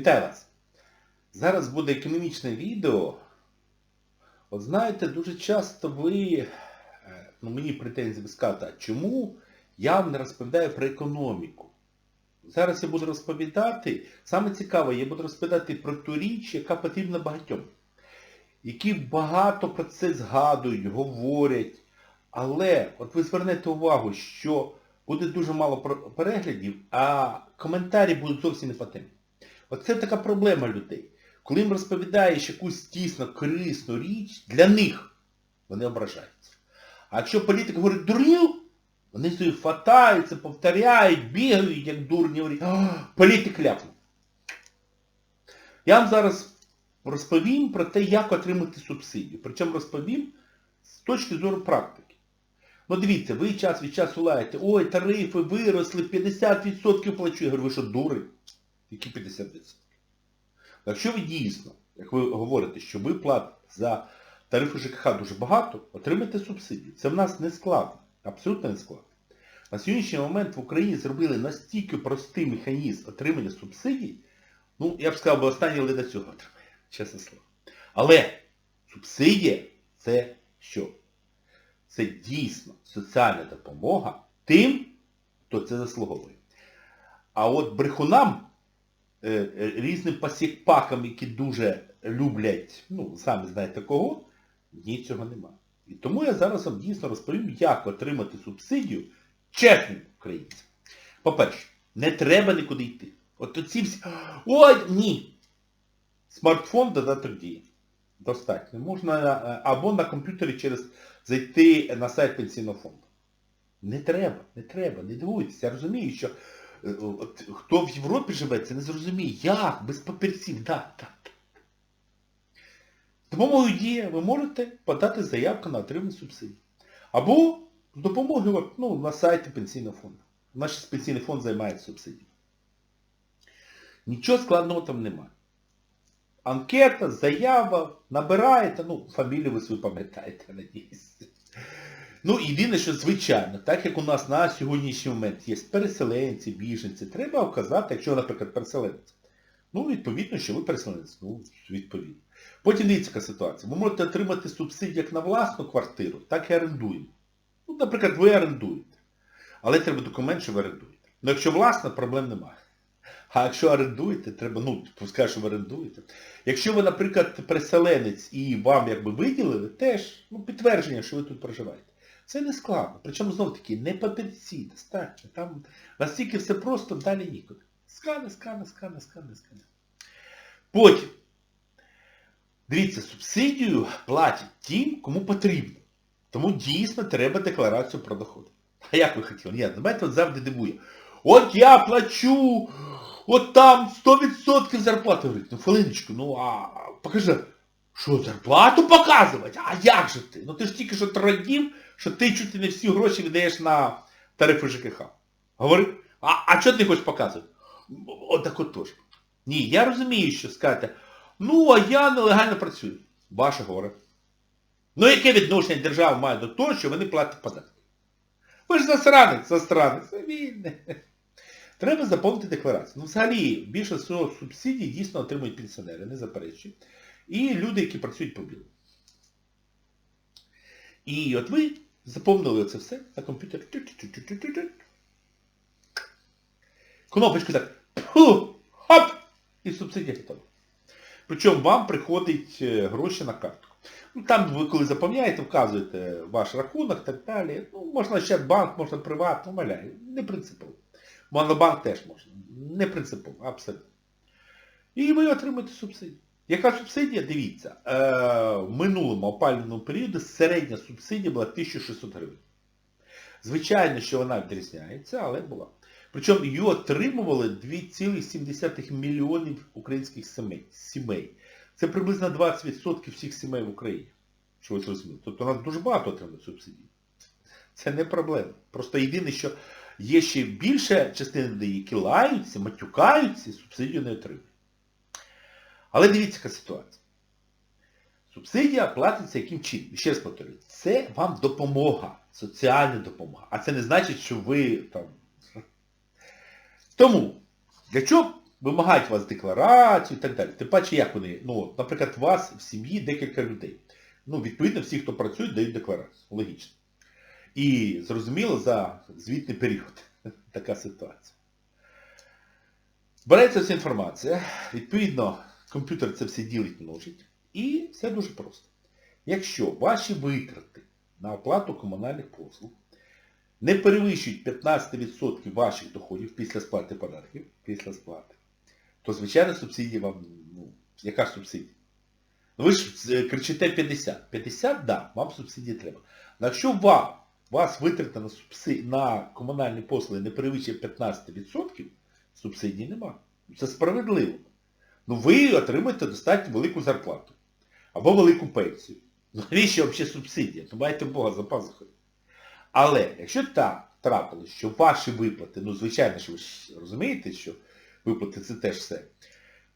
Вітаю вас! Зараз буде економічне відео. От знаєте, дуже часто ви, е, ну мені претензії а чому я вам не розповідаю про економіку? Зараз я буду розповідати, саме цікаве, я буду розповідати про ту річ, яка потрібна багатьом. Які багато про це згадують, говорять. Але от ви звернете увагу, що буде дуже мало переглядів, а коментарі будуть зовсім не по темі. Оце така проблема людей. Коли їм розповідаєш якусь тісно корисну річ, для них вони ображаються. А якщо політик говорить дурню, вони собі фатаються, повторяють, бігають, як дурні, говорять, політик ляпнув. Я вам зараз розповім про те, як отримати субсидію. Причому розповім з точки зору практики. Ну дивіться, ви час від часу лаєте, ой, тарифи виросли, 50% плачу. Я говорю, ви що, дури? Які 50%? Якщо ви дійсно, як ви говорите, що ви платите за тарифи ЖКХ дуже багато, отримайте субсидію. Це в нас не складно. Абсолютно не складно. На сьогоднішній момент в Україні зробили настільки простий механізм отримання субсидій, ну, я б сказав, бо останній лида цього отримає, чесне слово. Але субсидія це що? Це дійсно соціальна допомога тим, хто це заслуговує. А от брехунам, різним пасікпакам, які дуже люблять, ну, самі знаєте кого, ні, цього нема. І тому я зараз вам дійсно розповім, як отримати субсидію чесним українцям. По-перше, не треба нікуди йти. От оці всі... Ой, ні! Смартфон додаток діє. Достатньо. Можна е, або на комп'ютері через зайти на сайт пенсійного фонду. Не треба, не треба, не дивуйтеся. Я розумію, що е, хто в Європі живе, це не зрозуміє. Як? Без папірців, да, так. Допомогою дія ви можете подати заявку на отримання субсидій. Або з допомогою ну, на сайті пенсійного фонду. Наш пенсійний фонд займається субсидіями. Нічого складного там немає. Анкета, заява, набираєте, ну, фамілію ви свою пам'ятаєте, надіюсь. Ну, єдине, що звичайно, так як у нас на сьогоднішній момент є переселенці, біженці, треба вказати, якщо, наприклад, переселенець. Ну, відповідно, що ви переселенець. Ну, відповідно. Потім дивіться ситуація. Ви можете отримати субсидію як на власну квартиру, так і орендуємо. Ну, наприклад, ви орендуєте. Але треба документ, що ви орендуєте. Ну, якщо власна, проблем немає. А якщо орендуєте, треба, ну, пускай, що ви орендуєте. Якщо ви, наприклад, переселенець і вам якби виділили, теж ну, підтвердження, що ви тут проживаєте. Це не складно. Причому знову таки не папірці, достатньо. Там настільки все просто, далі нікуди. Скане, скане, скане, скане, скане. Потім. Дивіться, субсидію платять тим, кому потрібно. Тому дійсно треба декларацію про доходи. А як ви хотіли? Ні, знаєте, от завжди дивує. От я плачу, от там 100% зарплати. Говорить, ну хвилиночку, ну а покажи, що зарплату показувати? А як же ти? Ну ти ж тільки що традів, що ти чуть не всі гроші віддаєш на тарифи ЖКХ. Говори, а, а що ти хочеш показувати? От так от теж. Ні, я розумію, що скажете, ну а я нелегально працюю. Ваше горе. Ну яке відношення держава має до того, що вони платять податки? Ви ж засранець, засранець. Він. Треба заповнити декларацію. Ну, взагалі, більше всього субсидій дійсно отримують пенсіонери, не заперечую. І люди, які працюють по білу. І от ви заповнили це все на. Тю-тю-тю-тю-тю-тю. Кнопочку так. Хоп! І субсидія готова. Причому вам приходять е, гроші на картку. Ну, там ви коли заповняєте, вказуєте ваш рахунок і так далі. Ну, можна ще банк, можна приват, ну. Не принципово. Монобанк теж можна. Не принципово, абсолютно. І ви отримаєте субсидію. Яка субсидія? Дивіться, е, в минулому опалювальному періоді середня субсидія була 1600 гривень. Звичайно, що вона відрізняється, але була. Причому її отримували 2,7 мільйонів українських сімей. Це приблизно 20% всіх сімей в Україні. Що ви зрозуміли? Тобто у нас дуже багато отримують субсидій. Це не проблема. Просто єдине, що є ще більша частина людей, які лаються, матюкаються, субсидію не отримують. Але дивіться, яка ситуація. Субсидія платиться яким чином? Ще раз повторюю, це вам допомога, соціальна допомога. А це не значить, що ви там... Тому, для чого вимагають вас декларацію і так далі. Тим паче, як вони, ну, наприклад, у вас в сім'ї декілька людей. Ну, відповідно, всі, хто працюють, дають декларацію. Логічно. І зрозуміло за звітний період. Така ситуація. Збирається вся інформація, відповідно, комп'ютер це все ділить, множить. І все дуже просто. Якщо ваші витрати на оплату комунальних послуг не перевищують 15% ваших доходів після сплати податків, після сплати, то, звичайно, субсидія вам, ну, яка субсидія? Ну ви ж е, кричите 50. 50, да, вам субсидії треба. Але якщо вам, вас витрата на, на комунальні послуги не перевищує 15%, субсидій нема. Це справедливо. Ну ви отримаєте достатньо велику зарплату. Або велику пенсію. Навіщо взагалі субсидія? Ну маєте Бога за пазухою. Але якщо так трапилось, що ваші виплати, ну звичайно ж ви ж розумієте, що виплати це теж все,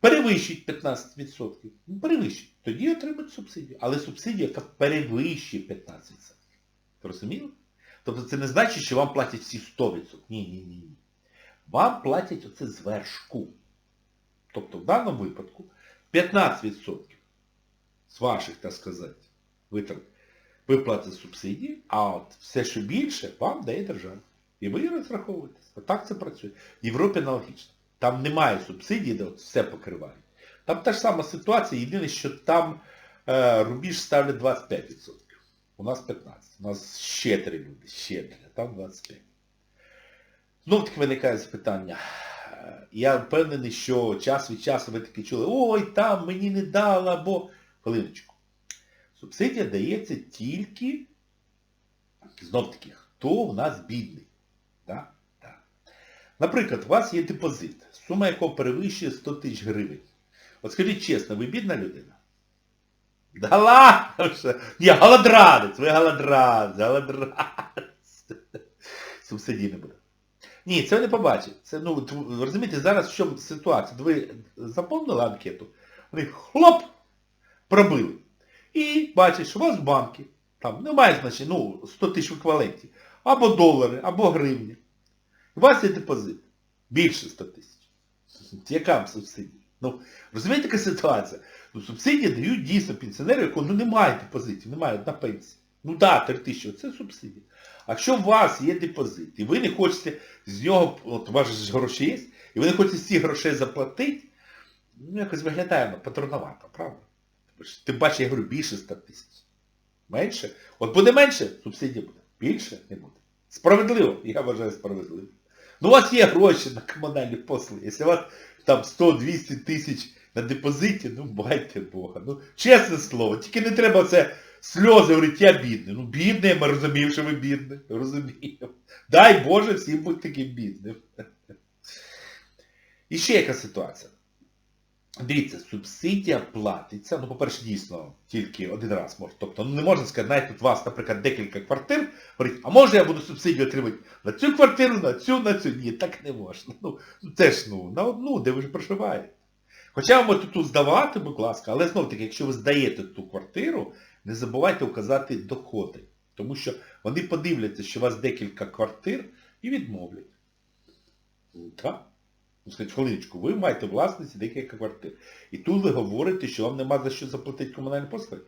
перевищують 15%, ну перевищують, тоді отримають субсидію. Але субсидія, яка перевищує 15%. Розуміли? Тобто це не значить, що вам платять всі 100%. Ні, ні, ні, ні. Вам платять оце звершку. Тобто в даному випадку 15% з ваших, так сказати, витрат виплати субсидії, а от все, що більше, вам дає держава. І ви розраховуєтесь. Отак це працює. В Європі аналогічно. Там немає субсидій, де от все покривають. Там та ж сама ситуація, єдине, що там е, рубіж ставлять 25%. У нас 15%. У нас щедрі люди, щедрі, а там 25%. Знов таки виникає запитання. Е, Я впевнений, що час від часу ви таки чули, ой, там мені не дали, або... Хвилиночку. Субсидія дається тільки, знов таки, хто в нас бідний. Да? Да. Наприклад, у вас є депозит, сума якого перевищує 100 тисяч гривень. От скажіть чесно, ви бідна людина? Да ладно. Ні, голодранець, ви голодранець, голодранець. Субсидій не буде. Ні, це не побачите. Це, ну, розумієте, зараз в чому ситуація? Ви заповнили анкету, вони хлоп, пробили. І бачиш, що у вас в банки, там немає значення, ну, 100 тисяч в еквіваленті, або долари, або гривні. У вас є депозит. Більше 100 тисяч. Яка вам субсидія? Ну, розумієте, яка ситуація? Ну, субсидії дають дійсно пенсіонеру, якого ну, немає депозитів, немає на пенсії. Ну так, да, 3 тисячі, це субсидія. А якщо у вас є депозит, і ви не хочете з нього, от у вас ж гроші є, і ви не хочете з цих грошей заплатити, ну якось виглядає ну, патроновато, правда? Тим паче, я говорю, більше 100 тисяч. Менше? От буде менше, субсидія буде. Більше не буде. Справедливо, я вважаю справедливо. Ну у вас є гроші на комунальні послуги. Якщо у вас там 100-200 тисяч на депозиті, ну байте Бога. Ну, чесне слово, тільки не треба це сльози говорити, я бідний. Ну бідний, ми розуміємо, що ви бідний. Розуміємо. Дай Боже всім бути таким бідним. І ще яка ситуація. Дивіться, субсидія платиться, ну, по-перше, дійсно, тільки один раз може. Тобто, ну не можна сказати, знаєте, у вас, наприклад, декілька квартир, говорить, а може я буду субсидію отримати на цю квартиру, на цю, на цю. Ні, так не можна. Ну, це ж, ну, на одну, де ви ж проживаєте. Хоча ви можете тут здавати, будь ласка, але знов таки, якщо ви здаєте ту квартиру, не забувайте вказати доходи. Тому що вони подивляться, що у вас декілька квартир і відмовлять. Так? Ну, скажіть, хвилиночку, ви маєте власність декілька квартир. І тут ви говорите, що вам нема за що заплатити комунальні послуги.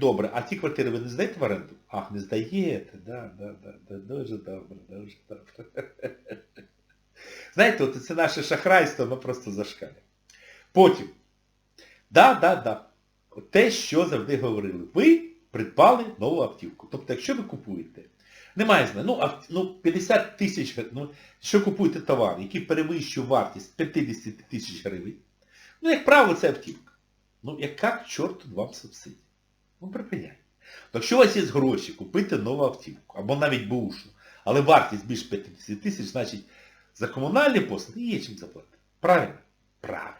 Добре, а ті квартири ви не здаєте в оренду? Ах, не здаєте, да, да, да, да, дуже добре, дуже добре. Знаєте, от це наше шахрайство, воно просто зашкалює. Потім. Да, да, да. Те, що завжди говорили. Ви придбали нову автівку. Тобто, якщо ви купуєте, немає знаю, ну, ав- ну 50 тисяч, ну, що купуєте товар, який перевищує вартість 50 тисяч гривень, ну, як правило, це автівка. Ну, яка к чорту вам субсидія? Ну, припиняйте. Якщо у вас є гроші, купити нову автівку, або навіть бушну, але вартість більш 50 тисяч, значить, за комунальні послуги є чим заплатити. Правильно? Правильно.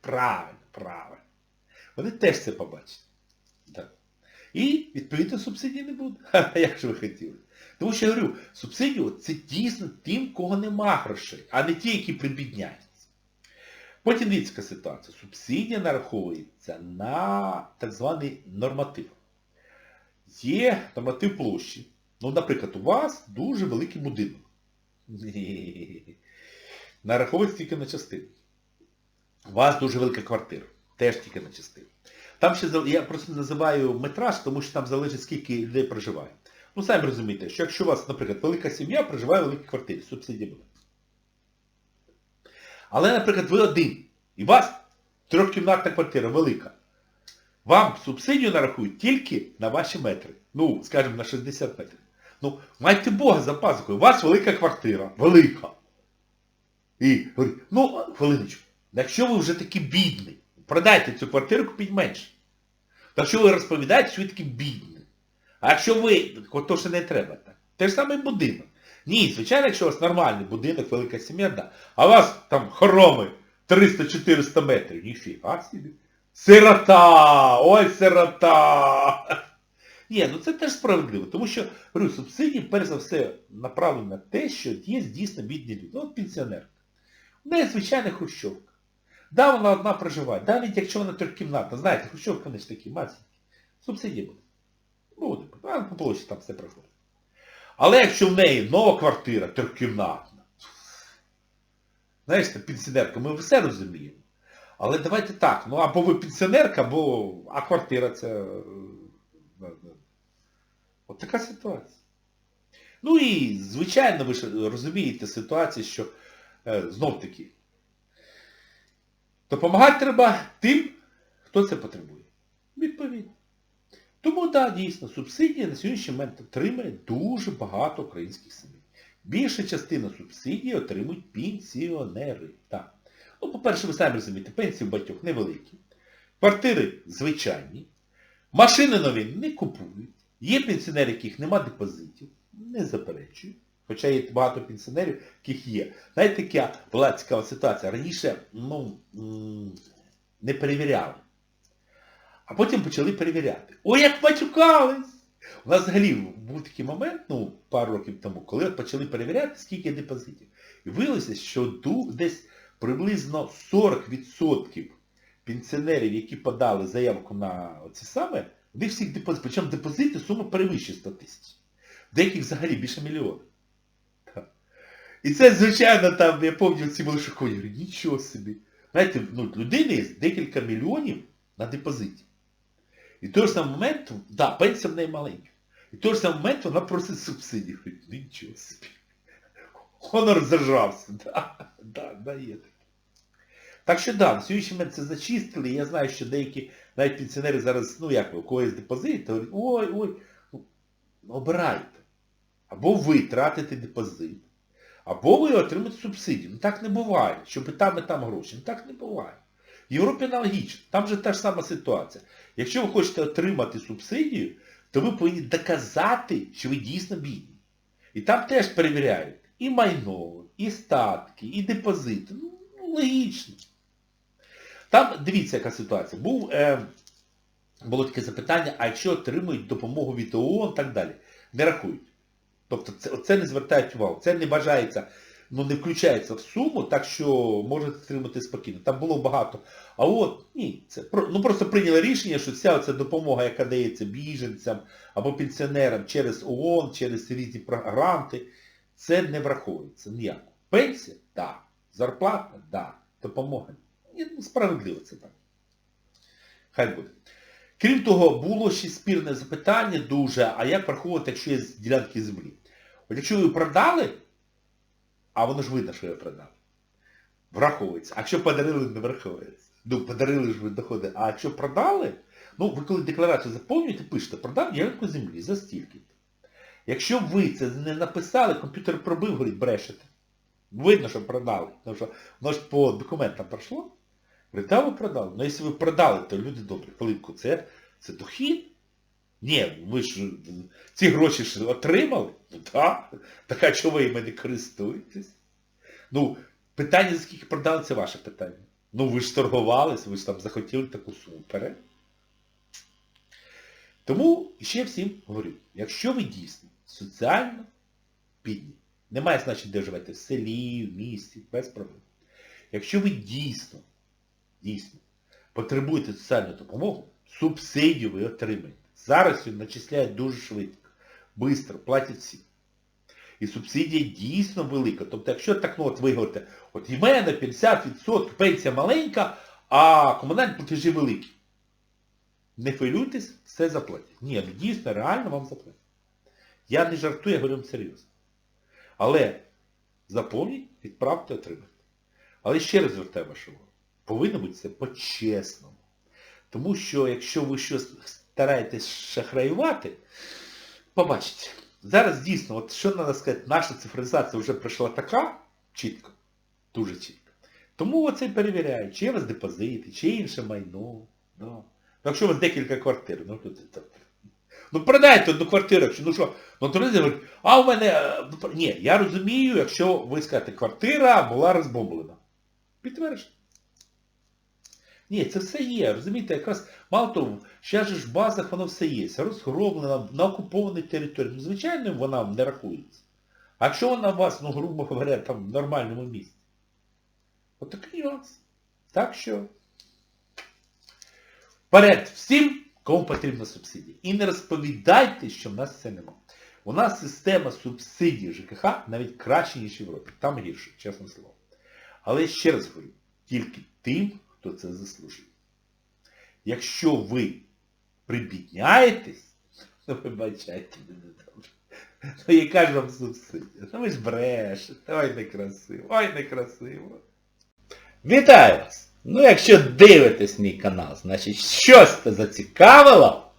Правильно, правильно. Вони теж це побачать. Так. І, відповідно, субсидій не буде. Ха, як же ви хотіли? Тому що я говорю, субсидію це дійсно тим, кого нема грошей, а не ті, які прибідняються. Потім дивіться ситуація. Субсидія нараховується на так званий норматив. Є норматив площі. Ну, наприклад, у вас дуже великий будинок. Нараховується тільки на частину. у вас дуже велика квартира, теж тільки на частину. Там ще, я просто називаю метраж, тому що там залежить, скільки людей проживає. Ну, самі розумієте, що якщо у вас, наприклад, велика сім'я проживає в великій квартирі, субсидія буде. Але, наприклад, ви один, і у вас трьохкімнатна квартира велика. Вам субсидію нарахують тільки на ваші метри. Ну, скажімо, на 60 метрів. Ну, майте Бога за пазухою, у вас велика квартира, велика. І говорить, ну, хвилиночку, якщо ви вже такі бідні, продайте цю квартиру, купіть менше. Так що ви розповідаєте, що ви такі бідні. А якщо ви, то що не треба так. Те ж саме будинок. Ні, звичайно, якщо у вас нормальний будинок, велика сім'я, да. А у вас там хороми 300-400 метрів, ніфіга собі. Сирота! Ой, сирота! Ні, ну це теж справедливо, тому що, говорю, субсидії, перш за все, направлені на те, що є дійсно бідні люди. Ну, от пенсіонерка. У неї звичайна хрущовка. Да, вона одна проживає. Навіть якщо вона трьохкімнатна, знаєте, хрущовка вони ж такі масенькі. Субсидії буде. Буде. А по площі там все проходить. Але якщо в неї нова квартира, трьохкімнатна, знаєш, пенсіонерка, ми все розуміємо. Але давайте так, ну або ви пенсіонерка, або а квартира це. е, да. От така ситуація. Ну і, звичайно, ви ж розумієте ситуацію, що е, знов таки. Допомагати треба тим, хто це потребує. Відповідно. Тому, так, да, дійсно, субсидії на сьогоднішній момент отримує дуже багато українських сімей. Більша частина субсидій отримують пенсіонери. Так. Ну, по-перше, ви самі розумієте, пенсії у багатьох невеликі. Квартири звичайні. Машини нові не купують. Є пенсіонери, яких нема депозитів. Не заперечую. Хоча є багато пенсіонерів, яких є. Знаєте, яка була цікава ситуація. Раніше ну, не перевіряли. А потім почали перевіряти. Ой, як матюкались! У нас взагалі був такий момент, ну, пару років тому, коли почали перевіряти, скільки депозитів. І виявилося, що десь приблизно 40% пенсіонерів, які подали заявку на оці саме, в них всіх депозит. Причому депозити сума перевищує 100 тисяч. Деяких взагалі більше мільйона. Так. І це, звичайно, там, я пам'ятаю, ці були шоковані. Нічого собі. Знаєте, ну, людини є декілька мільйонів на депозиті. І в той же самий момент, да, пенсія в неї маленька. І в той же самий момент вона просить ну нічого собі. Хонор зажався. Да, да, да, є. Так що да, на сьогоднішній момент це зачистили. Я знаю, що деякі навіть пенсіонери зараз, ну як, у когось депозит, то говорять, ой, ой, ну, обирайте. Або ви тратите депозит, або ви отримаєте субсидію. Ну так не буває, щоб і там, і там гроші. Ну так не буває. В Європі аналогічно. Там же та ж сама ситуація. Якщо ви хочете отримати субсидію, то ви повинні доказати, що ви дійсно бідні. І там теж перевіряють і майно, і статки, і депозити. Ну, логічно. Там, дивіться, яка ситуація. Був, е, було таке запитання, а якщо отримують допомогу від ООН і так далі, не рахують. Тобто це, це не звертають увагу. Це не вважається, ну не включається в суму, так що можете отримати спокійно. Там було багато. А от, ні, це ну просто прийняли рішення, що вся ця допомога, яка дається біженцям або пенсіонерам через ООН, через різні гранти, це не враховується ніяко. Пенсія? Так. Зарплата? Так. Допомога? Ні, ну, справедливо це так. Хай буде. Крім того, було ще спірне запитання дуже, а як враховувати, якщо є ділянки землі? Якщо ви продали, а воно ж видно, що ви продали. Враховується. А якщо подарили, не враховується. Ну, подарили ж ви доходи. А якщо продали, ну ви коли декларацію заповнюєте, пишете, продав ділянку землі за стільки. Якщо ви це не написали, комп'ютер пробив, говорить, брешете. Видно, що продали. Тому що воно ж по документам пройшло. Говорить, да, ви продали. Ну якщо ви продали, то люди добрі. Хвилинку, це, це дохід? Ні, ви ж ці гроші ж отримали? Ну так. Так а чого ви іми не користуєтесь? Ну, питання, за скільки продали, це ваше питання. Ну ви ж торгувались, ви ж там захотіли таку суму. Тому ще всім говорю, якщо ви дійсно соціально бідні, немає значення, де живете, в селі, в місті, без проблем. Якщо ви дійсно, дійсно потребуєте соціальну допомогу, субсидію ви отримаєте. Зараз її начисляють дуже швидко, швидко, платять всі. І субсидія дійсно велика. Тобто, якщо так, ну от ви говорите, от і мене 50% пенсія маленька, а комунальні платежі великі. Не хвилюйтесь, все заплатять. Ні, ну дійсно, реально вам заплатять. Я не жартую, я говорю вам серйозно. Але заповніть, відправте, отримайте. Але ще раз звертаю вашу увагу. Повинно бути це по-чесному. Тому що якщо ви щось стараєтесь шахраювати, побачите, зараз дійсно, от що треба сказати, наша цифровізація вже пройшла така чітко, дуже чітко. Тому оце і перевіряють, чи є у вас депозити, чи є інше майно. Да. Ну, якщо у вас декілька квартир, ну то це. Ну продайте одну квартиру, якщо, ну що, ну то люди говорять, а у мене... е, ну, Ні, я розумію, якщо ви скажете, квартира була розбомблена. Підтверджено. Ні, це все є, розумієте, якраз, мало того, же ж в базах воно все є, розгроблено на окупованій території. Ну, звичайно, вона не рахується. А якщо вона у вас, ну, грубо говоря, там в нормальному місці? От такий нюанс. Так що вперед всім, кому потрібна субсидія. І не розповідайте, що в нас це нема. У нас система субсидій ЖКХ навіть краще, ніж в Європі. Там гірше, чесне слово. Але ще раз говорю, тільки тим, хто це заслужив. Якщо ви прибідняєтесь, ну вибачайте мене добре. Ну яка ж вам субсидія? Ну ви ж брешете, ой некрасиво, ой некрасиво. Вітаю вас! Ну якщо дивитесь мій канал, значить щось це зацікавило,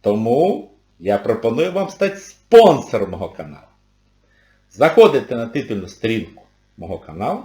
тому я пропоную вам стати спонсором мого каналу. Заходите на титульну сторінку мого каналу,